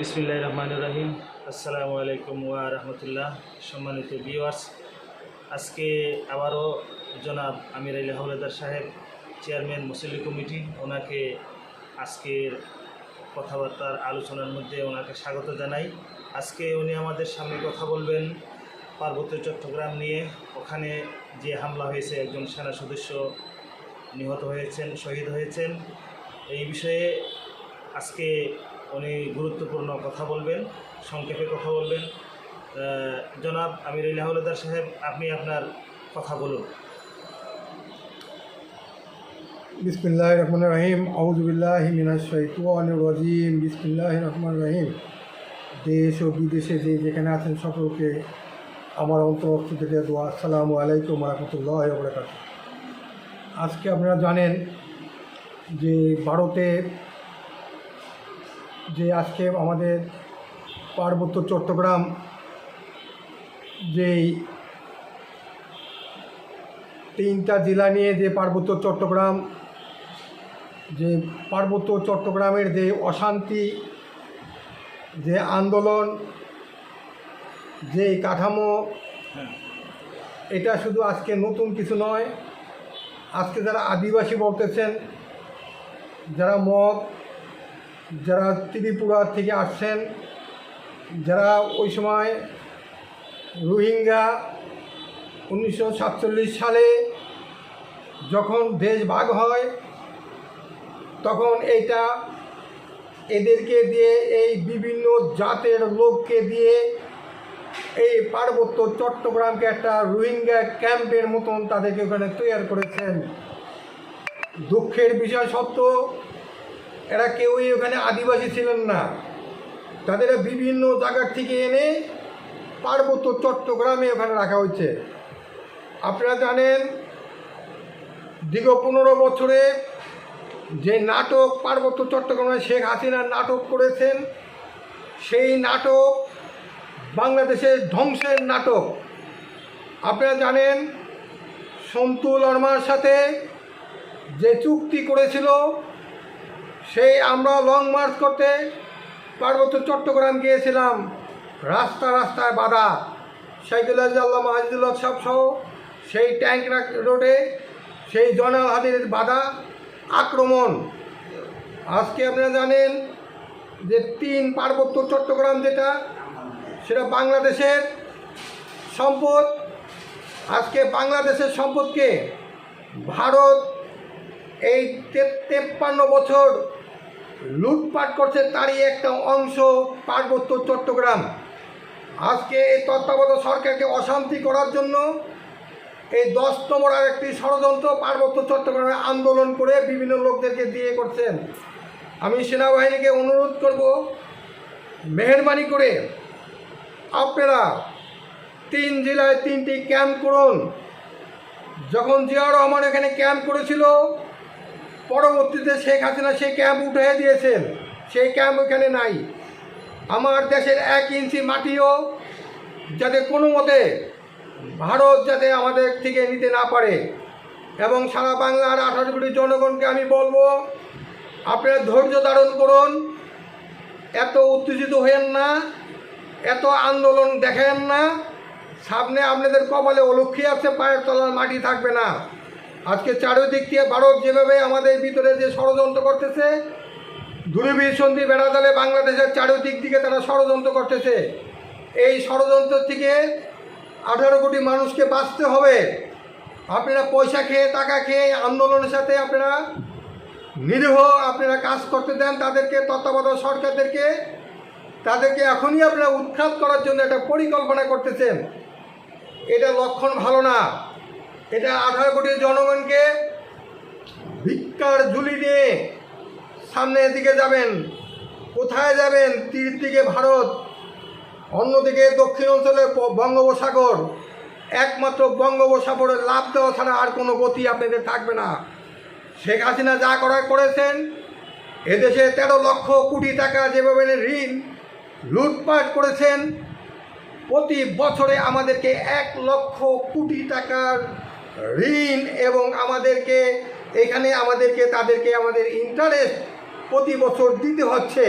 বিসমিল্লাহ রহমান রহিম আসসালামু আলাইকুম ওয়া রহমতুল্লাহ সম্মানিত ভিউয়ার্স, আজকে আবারও জনাব আমির আলী হাওলাদার সাহেব, চেয়ারম্যান মুসল্লি কমিটি, ওনাকে আজকের কথাবার্তার আলোচনার মধ্যে ওনাকে স্বাগত জানাই। আজকে উনি আমাদের সামনে কথা বলবেন পার্বত্য চট্টগ্রাম নিয়ে। ওখানে যে হামলা হয়েছে, একজন সেনা সদস্য নিহত হয়েছেন, শহীদ হয়েছেন। এই বিষয়ে আজকে উনি গুরুত্বপূর্ণ কথা বলবেন, সংক্ষেপে কথা বলবেন। জনাব আমির ইল্লাহ হলদার সাহেব, আপনি আপনার কথা বলুন। বিসমিল্লাহ রহমান রহিম। আউজবিল্লাহ রাজিম। বিসমিল্লাহ রহমান রহিম। দেশ ও বিদেশে যে যেখানে আছেন সকলকে আমার অন্তরস্থ থেকে দোয়া। আসসালামু আলাইকুম রহমতুল্লাহ আজকে আপনারা জানেন যে ভারতে যে আজকে আমাদের পার্বত্য চট্টগ্রাম যেই তিনটা জেলা নিয়ে যে পার্বত্য চট্টগ্রাম, যে পার্বত্য চট্টগ্রামের যে অশান্তি, যে আন্দোলন, যে কাঠামো, এটা শুধু আজকে নতুন কিছু নয়। আজকে যারা আদিবাসী বলতেছেন, যারা মগ যারা ত্রিপুরা থেকে আসছেন, যারা ওই সময় রোহিঙ্গা উনিশশো সাতচল্লিশ সালে যখন দেশ ভাগ হয়, তখন এইটা এদেরকে দিয়ে, এই বিভিন্ন জাতের লোককে দিয়ে এই পার্বত্য চট্টগ্রামকে একটা রোহিঙ্গা ক্যাম্পের মতন তাদেরকে ওখানে তৈরি করেছেন। দুঃখের বিষয় সত্য এরা কেউই ওখানে আদিবাসী ছিলেন না। তাদের বিভিন্ন জায়গার থেকে এনে পার্বত্য চট্টগ্রামে ওখানে রাখা হয়েছে। আপনারা জানেন, দীর্ঘ পনেরো বছরে যে নাটক পার্বত্য চট্টগ্রামে শেখ হাসিনা নাটক করেছেন, সেই নাটক বাংলাদেশের ধ্বংসের নাটক। আপনারা জানেন, সন্তু লর্মার সাথে যে চুক্তি করেছিল সেই আমরা লং মার্চ করতে পার্বত্য চট্টগ্রাম গিয়েছিলাম। রাস্তা রাস্তায় বাধা। সাইকেল আল্লাহ মাহাজিদুল্লাহ সাহ সহ সেই ট্যাঙ্ক রোডে সেই জনাল হাতির বাধা, আক্রমণ। আজকে আপনারা জানেন যে তিন পার্বত্য চট্টগ্রাম যেটা, সেটা বাংলাদেশের সম্পদ। আজকে বাংলাদেশের সম্পদকে ভারত এই তেপ্পান্ন বছর লুটপাট করছে তারই একটা অংশ পার্বত্য চট্টগ্রাম। আজকে এই তত্ত্বাবধায়ক সরকারকে অশান্তি করার জন্য এই দশ নম্বর আর একটি ষড়যন্ত্র পার্বত্য চট্টগ্রামে আন্দোলন করে বিভিন্ন লোকদেরকে দিয়ে করছেন। আমি সেনাবাহিনীকে অনুরোধ করব, মেহরবানি করে আপনারা তিন জেলায় তিনটি ক্যাম্প করুন। যখন জিয়াউর রহমান এখানে ক্যাম্প করেছিল পরবর্তীতে শেখ হাসিনা সেই ক্যাম্প উঠে দিয়েছেন। সেই ক্যাম্প ওখানে নাই। আমার দেশের এক ইঞ্চি মাটিও যাতে কোনো মতে ভারত যাতে আমাদের থেকে নিতে না পারে এবং সারা বাংলার আঠারো কোটি জনগণকে আমি বলব, আপনারা ধৈর্য ধারণ করুন। এত উত্তেজিত হয়েন না, এত আন্দোলন দেখেন না। সামনে আপনাদের কপালে অলক্ষী আছে, পায়ের তলার মাটি থাকবে না। আজকে চারিদিক দিয়ে ভারত যেভাবে আমাদের ভিতরে যে ষড়যন্ত্র করতেছে, দূরবীর সন্ধি বেড়াতালে বাংলাদেশের চারিদিক দিকে তারা ষড়যন্ত্র করতেছে। এই ষড়যন্ত্র থেকে আঠারো কোটি মানুষকে বাঁচতে হবে। আপনারা পয়সা খেয়ে, টাকা খেয়ে আন্দোলনের সাথে আপনারা নিরীহ, আপনারা কাজ করতে দেন তাদেরকে, তত্ত্বাবধায়ক সরকারদেরকে। তাদেরকে এখনই আপনারা উৎখাত করার জন্য একটা পরিকল্পনা করতেছেন। এটা লক্ষণ ভালো না। এটা আঠারো কোটি জনগণকে ভিক্ষার ঝুলি নিয়ে সামনের দিকে যাবেন, কোথায় যাবেন? তীর দিকে ভারত, অন্যদিকে দক্ষিণ অঞ্চলে বঙ্গোপসাগর। একমাত্র বঙ্গোপসাগরের লাভ দেওয়া ছাড়া আর কোনো গতি আপনাদের থাকবে না। শেখ হাসিনা যা করার করেছেন, এদেশে তেরো লক্ষ কোটি টাকা যেভাবে ঋণ লুটপাট করেছেন, প্রতি বছরে আমাদেরকে এক লক্ষ কোটি টাকার ঋণ এবং আমাদেরকে, এখানে আমাদেরকে, তাদেরকে আমাদের ইন্টারেস্ট প্রতি বছর দিতে হচ্ছে।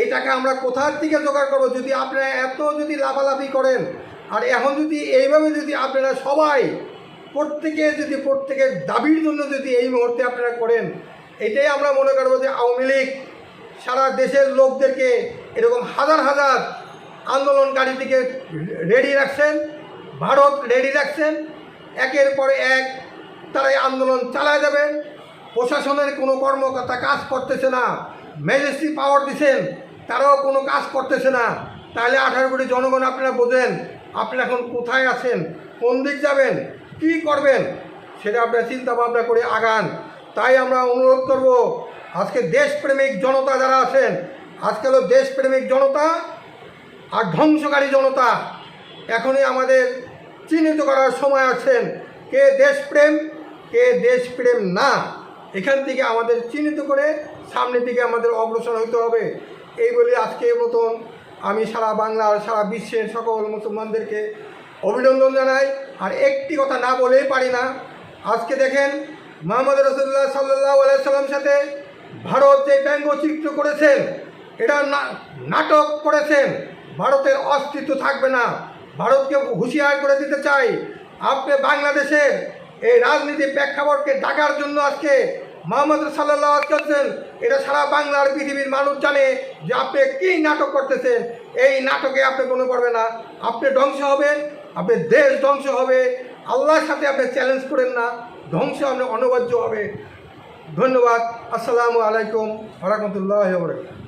এই টাকা আমরা কোথার থেকে জোগাড় করব? যদি আপনারা এত যদি লাফালাফি করেন, আর এখন যদি এইভাবে যদি আপনারা সবাই প্রত্যেকে যদি প্রত্যেকের দাবির জন্য যদি এই মুহূর্তে আপনারা করেন, এটাই আমরা মনে করব যে আওয়ামী লীগ সারা দেশের লোকদেরকে এরকম হাজার হাজার আন্দোলনকারী থেকে রেডি রাখছেন, ভারত রেডি রাখছেন একের পরে এক তারা আন্দোলন চালায় যাবেন প্রশাসনের কোনো কর্মকর্তা কাজ করতেছে না। ম্যাজিস্ট্রি পাওয়ার দিছেন, তারাও কোনো কাজ করতেছে না। তাহলে আঠারো কোটি জনগণ আপনারা বোঝেন আপনি এখন কোথায় আছেন, কোন দিক যাবেন, কী করবেন, সেটা আপনারা চিন্তা ভাবনা করে আগান। তাই আমরা অনুরোধ করব, আজকে দেশপ্রেমিক জনতা যারা আছেন, আজকে হলো দেশপ্রেমিক জনতা আর ধ্বংসকারী জনতা। এখনই আমাদের চিহ্নিত করার সময় আছেন কে দেশপ্রেম কে দেশপ্রেম না, এখান থেকে আমাদের চিহ্নিত করে সামনের দিকে আমাদের অগ্রসর হতে হবে। এই বলে আজকে মতন আমি সারা বাংলার, সারা বিশ্বের সকল মুসলমানদেরকে অভিনন্দন জানাই। আর একটি কথা না বলেই পারি না, আজকে দেখেন মোহাম্মদ রসুল্লাহ সাল্লাহ আলাইসাল্লাম সাথে ভারত যে ব্যঙ্গচিত্র করেছেন, এটা নাটক করেছেন, ভারতের অস্তিত্ব থাকবে না। ভারতকে হুঁশিয়ার করে দিতে চাই। আপনি বাংলাদেশের এই রাজনীতি প্রেক্ষাপটকে ডাকার জন্য আজকে মোহাম্মদ সাল্লাহ করছেন এটা সারা বাংলার পৃথিবীর মানুষ জানে যে আপনি কী নাটক করতেছেন। এই নাটকে আপনি কোনো করবে না। আপনি ধ্বংস হবেন, আপনি দেশ ধ্বংস হবে। আল্লাহর সাথে আপনি চ্যালেঞ্জ করেন না। ধ্বংস আপনি অনবাজ্য হবে। ধন্যবাদ। আসসালামু আলাইকুম রহমতুল্লাহ বরকাত